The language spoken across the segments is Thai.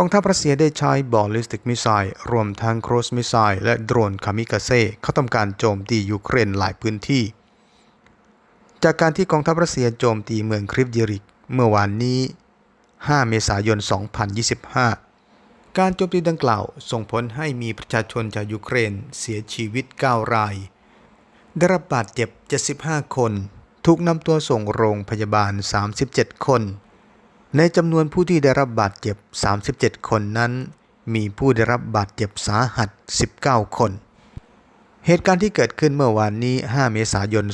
กองทัพรัสเซียได้ใช้บอลลิสติกมิสไซล์รวมทั้งโครสมิสไซล์และโดรนคามิกาเซ่เข้าทำการโจมตียูเครนหลายพื้นที่ จากการที่กองทัพรัสเซียโจมตีเมืองคริปยิริก เมื่อวานนี้ 5 เมษายน 2025 การโจมตีดังกล่าวส่งผลให้มีประชาชนจากยูเครนเสียชีวิต 9 ราย ได้รับบาดเจ็บ 75 คน ถูกนำตัวส่งโรงพยาบาล 37 คน ในจำนวนผู้ที่ได้รับบาดเจ็บ 37 คนนั้น มีผู้ได้รับบาดเจ็บสาหัส 19 คน เหตุการณ์ที่เกิดขึ้นเมื่อวานนี้ 5 เมษายน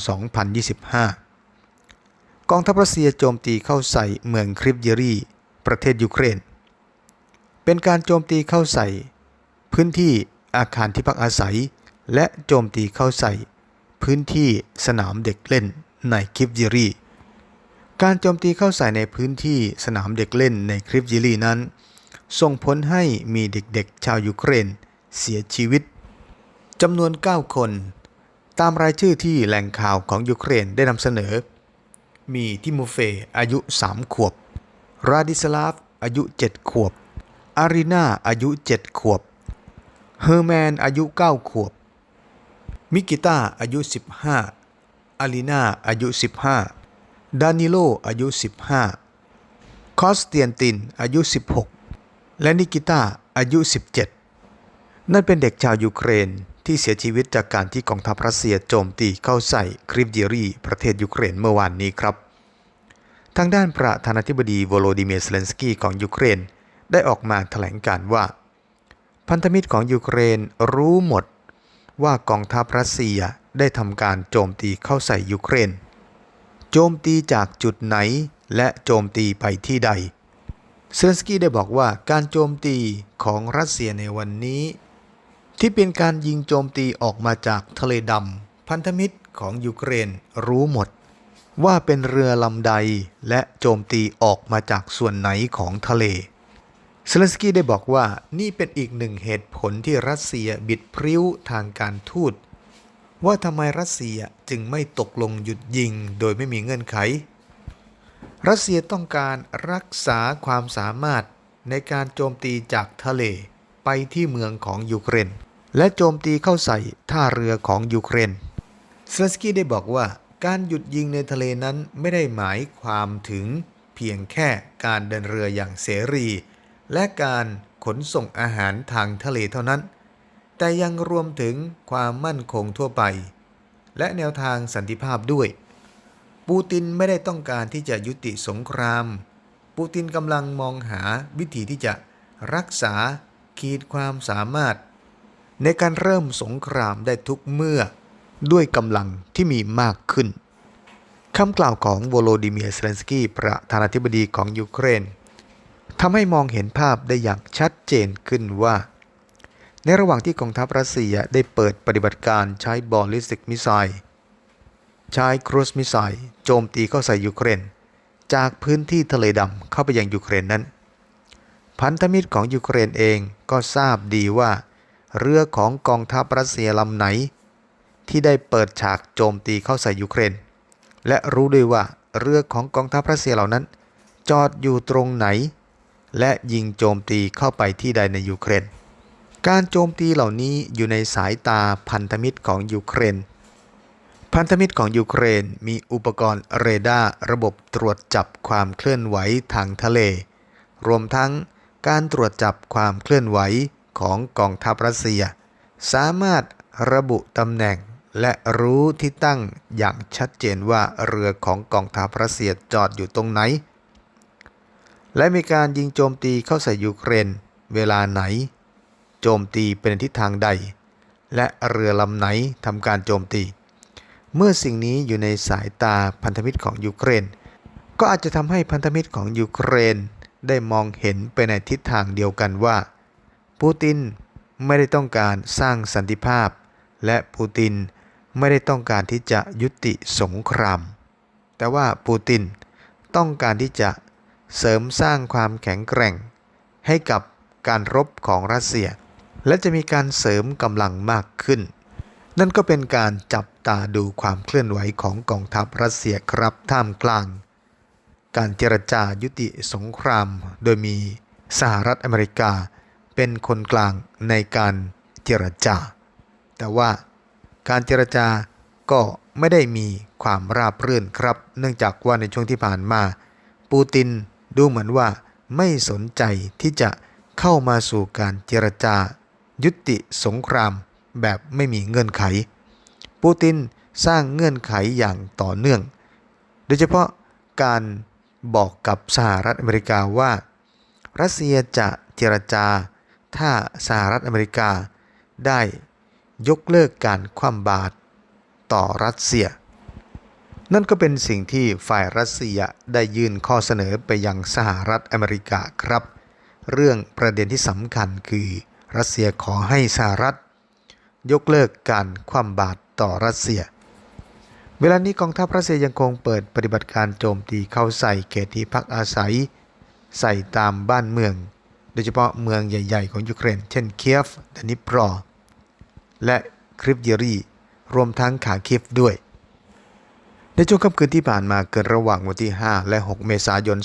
2025 กองทัพรัสเซียโจมตีเข้าใส่เมืองคริปเยรี ประเทศยูเครน เป็นการโจมตีเข้าใส่ พื้นที่อาคารที่พักอาศัย และโจมตีเข้าใส่ พื้นที่สนามเด็กเล่นในคริปเยรี การโจมตีเข้าใส่ในพื้นที่สนามเด็กเล่นในคริปยิลีนั้น ส่งผลให้มีเด็กๆ ชาวยูเครน เสียชีวิตจำนวน 9 คน ตามรายชื่อที่แหล่งข่าวของยูเครนได้นำเสนอ มีทิโมเฟอายุ 3 ขวบ ราดิสลาฟ อายุ 7 ขวบ อารีนาอายุ 7 ขวบ เฮอร์แมน อายุ 9 ขวบ มิกิต้าอายุ 15 อารีนาอายุ 15 ดานิโลอายุ 15 คอสเตียนตินอายุ 16 และนิกิต้าอายุ 17 นั่นเป็นเด็กชาวยูเครนที่เสียชีวิตจากการที่กองทัพรัสเซียโจมตีเข้าใส่คริปเดียรีประเทศยูเครนเมื่อวานนี้ครับ ทางด้านประธานาธิบดีโวโลดิเมียร์เซเลนสกี้ของยูเครน ได้ออกมาแถลงการว่า พันธมิตรของยูเครนรู้หมดว่ากองทัพรัสเซียได้ทำการโจมตีเข้าใส่ยูเครน โจมตีจากจุดไหน และโจมตีไปที่ใด เซเลนสกี้ได้บอกว่าการโจมตีของรัสเซียในวันนี้ ที่เป็นการยิงโจมตีออกมาจากทะเลดำพันธมิตรของยูเครนรู้หมด ว่าเป็นเรือลำใดและโจมตีออกมาจากส่วนไหนของทะเลเซเลนสกี้ได้บอกว่านี่เป็นอีกหนึ่งเหตุผลที่รัสเซียบิดพริ้วทางการทูต ว่าทำไมรัสเซียจึงไม่ตกลงหยุดยิงโดยไม่มีเงื่อนไข รัสเซียต้องการรักษาความสามารถในการโจมตีจากทะเลไปที่เมืองของยูเครน และโจมตีเข้าใส่ท่าเรือของยูเครนเซเลสกี้ได้บอกว่าการหยุดยิงในทะเลนั้นไม่ได้หมายความถึงเพียงแค่การเดินเรืออย่างเสรี และการขนส่งอาหารทางทะเลเท่านั้น แต่ยังรวมถึงความมั่นคงทั่วไป และแนวทางสันติภาพด้วย ปูตินไม่ได้ต้องการที่จะยุติสงคราม ปูตินกำลังมองหาวิธีที่จะรักษาขีดความสามารถ ในการเริ่มสงครามได้ทุกเมื่อด้วยกำลังที่มีมากขึ้นคำกล่าวของโวโลดิเมียร์เซเลนสกี้ประธานาธิบดีของยูเครนทำให้มองเห็นภาพได้อย่างชัดเจนขึ้นว่า ในระหว่างที่กองทัพรัสเซียได้เปิดปฏิบัติการใช้บอลลิสติกมิสไซล์ใช้ครูซมิสไซล์โจมตีเข้าใส่ยูเครน จากพื้นที่ทะเลดำเข้าไปยังยูเครนนั้น พันธมิตรของยูเครนเองก็ทราบดีว่า เรือของกองทัพรัสเซียลำไหน ที่ได้เปิดฉากโจมตีเข้าใส่ยูเครน และรู้ด้วยว่าเรือของกองทัพรัสเซียเหล่านั้น จอดอยู่ตรงไหน และยิงโจมตีเข้าไปที่ใดในยูเครน การโจมตีเหล่านี้อยู่ในสายตาพันธมิตรของยูเครน พันธมิตรของยูเครนมีอุปกรณ์เรดาร์ระบบตรวจจับความเคลื่อนไหวทางทะเล รวมทั้งการตรวจจับความเคลื่อนไหวของกองทัพรัสเซีย สามารถระบุตำแหน่งและรู้ที่ตั้งอย่างชัดเจนว่าเรือของกองทัพรัสเซียจอดอยู่ตรงไหน และมีการยิงโจมตีเข้าใส่ยูเครน เวลาไหน โจมตีเป็นทิศทางใด และเรือลำไหนทำการโจมตี เมื่อสิ่งนี้อยู่ในสายตาพันธมิตรของยูเครน ก็อาจจะทำให้พันธมิตรของยูเครนได้มองเห็นไปในทิศทางเดียวกันว่า ปูตินไม่ได้ต้องการสร้างสันติภาพ และปูตินไม่ได้ต้องการที่จะยุติสงคราม แต่ว่าปูตินต้องการที่จะเสริมสร้างความแข็งแกร่ง ให้กับการรบของรัสเซีย และจะมีการเสริมกำลังมากขึ้น นั่นก็เป็นการจับตาดูความเคลื่อนไหวของกองทัพรัสเซียครับท่ามกลาง การเจรจายุติสงคราม โดยมีสหรัฐอเมริกา เป็นคนกลางในการเจรจา แต่ว่าการเจรจาก็ไม่ได้มีความราบรื่นครับ เนื่องจากว่าในช่วงที่ผ่านมา ปูตินดูเหมือนว่าไม่สนใจที่จะเข้ามาสู่การเจรจา ยุติสงครามแบบไม่มีเงื่อนไข ปูตินสร้างเงื่อนไขอย่างต่อเนื่อง โดยเฉพาะการบอกกับสหรัฐอเมริกาว่า รัสเซียจะเจรจา ถ้าสหรัฐอเมริกาได้ยกเลิกการคว่ำบาตรต่อรัสเซีย นั่นก็เป็นสิ่งที่ฝ่ายรัสเซียได้ยื่นข้อเสนอไปยังสหรัฐอเมริกาครับ เรื่องประเด็นที่สำคัญคือ รัสเซียขอให้สหรัฐ ยกเลิกการคว่ำบาตรต่อรัสเซีย เวลานี้กองทัพรัสเซียยังคงเปิดปฏิบัติการโจมตีเข้าใส่เขตที่พักอาศัย ใส่ตามบ้านเมือง โดยเฉพาะเมืองใหญ่ ๆ ของยูเครน เช่นเคียฟดนิปรอ และคริปเยรีรวมทั้งขาคิฟด้วย ในช่วงค่ำคืนที่ผ่านมาเกิดระหว่างวันที่ 5 และ 6 เมษายน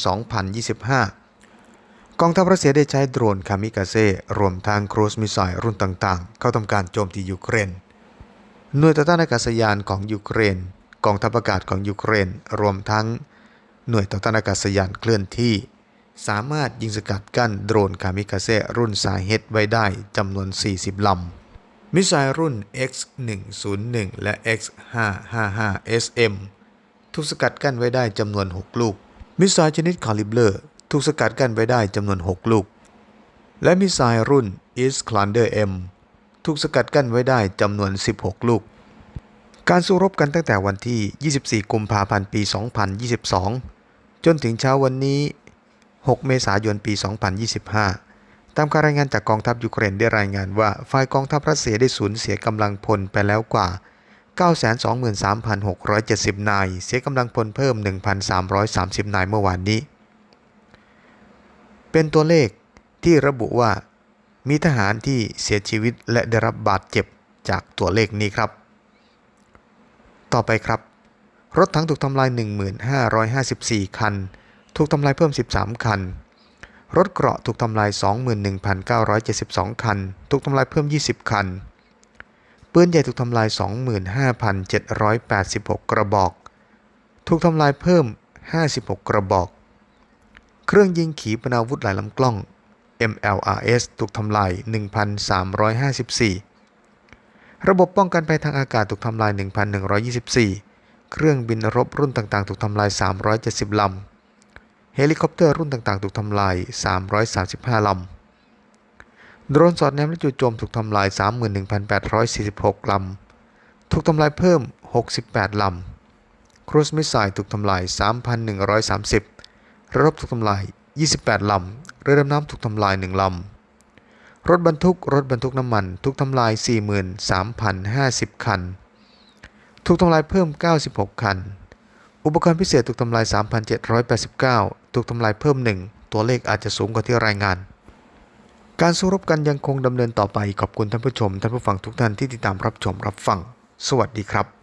2025 กองทัพรัสเซียได้ใช้โดรนคามิกาเซ่รวมทั้งครูซมิสไซล์รุ่นต่างๆ เข้าทำการโจมตียูเครน หน่วยต่อต้านอากาศยานของยูเครน กองทัพอากาศของยูเครน รวมทั้งหน่วยต่อต้านอากาศยานเคลื่อนที่ สามารถยิงสกัดกั้นโดรนคามิกาเซ่รุ่นสายเฮดไว้ได้จำนวน 40 ลำ มิสไซล์รุ่น X101 และ X555SM ถูกสกัดกั้นไว้ได้จำนวน 6 ลูก มิสไซล์ชนิดคาลิเบอร์ ถูกสกัดกั้นไว้ได้จำนวน 6 ลูก และมิสไซล์รุ่น Iskander M ถูกสกัดกั้นไว้ได้จำนวน 16 ลูก การสู้รบกันตั้งแต่วันที่ 24 กุมภาพันธ์ ปี 2022 จนถึงเช้าวันนี้ 6 เมษายน ปี 2025 ตามการรายงานจากกองทัพยูเครนได้รายงานว่าฝ่ายกองทัพรัสเซียได้สูญเสียกำลังพลไปแล้วกว่า 923,670 นาย เสียกำลังพลเพิ่ม 1,330 นายเมื่อวานนี้ เป็นตัวเลขที่ระบุว่า มีทหารที่เสียชีวิตและได้รับบาดเจ็บจากตัวเลขนี้ครับ ต่อไปครับ รถถังถูกทำลาย 1554 คัน ถูกทำลายเพิ่ม 13 คัน รถเกราะถูกทำลาย 21,972 คัน ถูกทำลายเพิ่ม 20 คัน ปืนใหญ่ถูกทำลาย 25,786 กระบอก ถูกทำลายเพิ่ม 56 กระบอก เครื่องยิงขีปนาวุธหลายลำกล้อง MLRS ถูกทำลาย 1,354 ระบบป้องกันภัยทางอากาศถูกทำลาย 1,124 เครื่องบินรบรุ่นต่างๆ ถูกทำลาย 370 ลำ เฮลิคอปเตอร์รุ่นต่างๆ ถูกทำลาย 335 ลำ โดรนสอดแนมและจู่โจมถูกทำลาย 31,846 ลำ ถูกทำลายเพิ่ม 68 ลำ ครูซมิสไซล์ถูกทำลาย 3,130 ระรบถูกทำลาย 28 ลำ เรือดำน้ำถูกทำลาย 1 ลำ รถบรรทุก รถบรรทุกน้ำมัน ถูกทำลาย 43,050 คัน ถูกทำลายเพิ่ม 96 คัน อุปกรณ์พิเศษถูกทำลาย 3,789 ถูกทำลายเพิ่ม 1 ตัวเลขอาจจะสูงกว่าที่รายงาน การสู้รบกันยังคงดำเนินต่อไป ขอบคุณท่านผู้ชม ท่านผู้ฟังทุกท่านที่ติดตามรับชมรับฟัง สวัสดีครับ